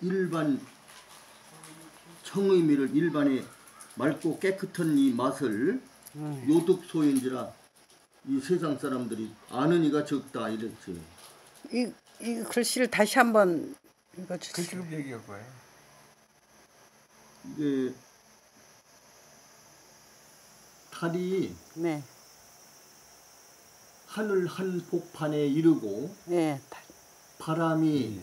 일반 청의미를 일반의 맑고 깨끗한 이 맛을 요독소인지라 이 세상 사람들이 아는 이가 적다 이랬지. 이, 이 글씨를 다시 한번 읽어주세요. 그 지금 얘기할 거예요. 이게 달이 네, 하늘 한 복판에 이르고 네, 다- 바람이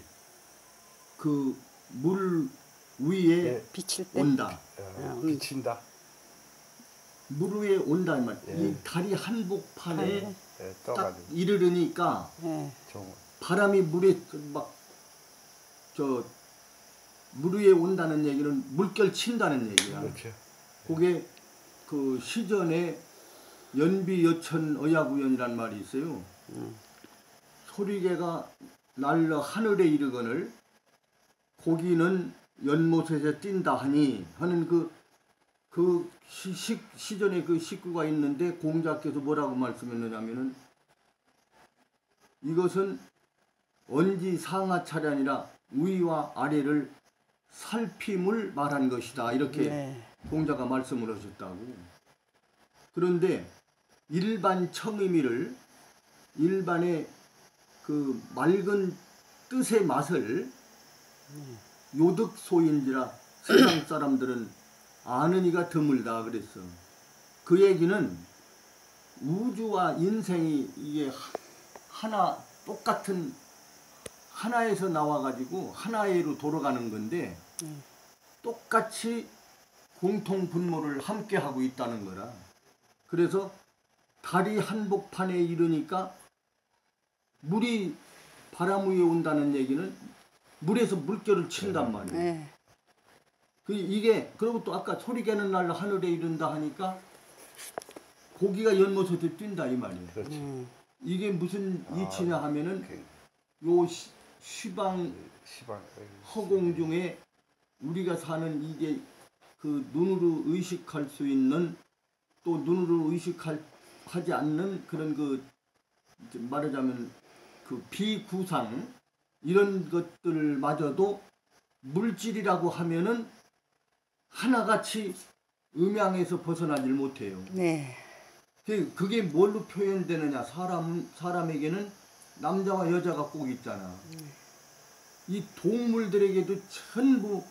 그 물 위에 네. 비칠 때. 온다. 어, 비친다. 물 위에 온다 이 말. 예. 이 달이 한복판에 네. 예, 딱 떠가지고 이르르니까 네, 종 바람이 물에 막 저 물 위에 온다는 얘기는 물결 친다는 얘기야. 그렇죠. 그게 그 시전에 연비 여천 의야구연이란 말이 있어요. 소리개가 날러 하늘에 이르거늘 고기는 연못에서 뛴다 하니 하는 그, 그 시, 시, 시전에 그 식구가 있는데 공자께서 뭐라고 말씀했느냐면은 이것은 언지 상하차례 아니라 위와 아래를 살핌을 말한 것이다. 이렇게 네. 공자가 말씀을 하셨다고. 그런데 일반 청의미를 일반의 그 맑은 뜻의 맛을 요득소인지라 세상 사람들은 아는 이가 드물다 그랬어. 그 얘기는 우주와 인생이 이게 하- 하나 똑같은 하나에서 나와가지고 하나의로 돌아가는 건데 똑같이 공통 분모를 함께 하고 있다는 거라. 그래서 달이 한복판에 이르니까 물이 바람 위에 온다는 얘기는 물에서 물결을 친단 말이에요. 네. 그 이게 그리고 또 아까 소리 개는 날 하늘에 이른다 하니까 고기가 연못에 뛴다 이 말이에요. 음, 이게 무슨 이치냐 하면은 그요 시- 시방 시방 허공 중에 우리가 사는 이게 그 눈으로 의식할 수 있는 또 눈으로 의식할 하지 않는 그런 그 말하자면 그 비구상 이런 것들마저도 물질이라고 하면은 하나같이 음양에서 벗어나질 못해요. 네. 그- 그게 뭘로 표현되느냐? 사람 사람에게는 남자와 여자가 꼭 있잖아. 이 동물들에게도 전부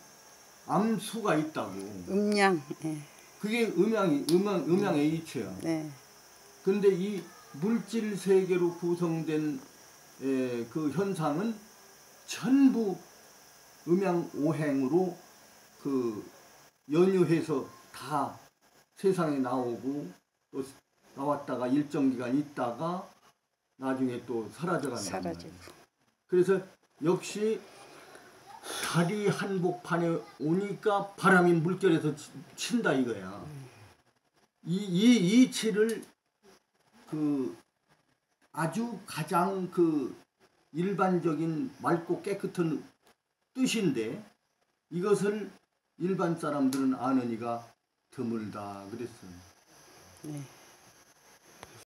암수가 있다고. 음양. 네. 그게 음양이 음양 음양의 이치야. 네. 근데 이 물질 세계로 구성된 에, 그 현상은 전부 음양 오행으로 그 연유해서 다 세상에 나오고 또 나왔다가 일정 기간 있다가 나중에 또 사라져가는 사라지고. 그래서 역시 달이 한복판에 오니까 바람이 물결에서 치- 친다 이거야. 이, 이 이치를 그 아주 가장 그 일반적인 맑고 깨끗한 뜻인데 이것을 일반 사람들은 아는 이가 드물다 그랬어요. 네.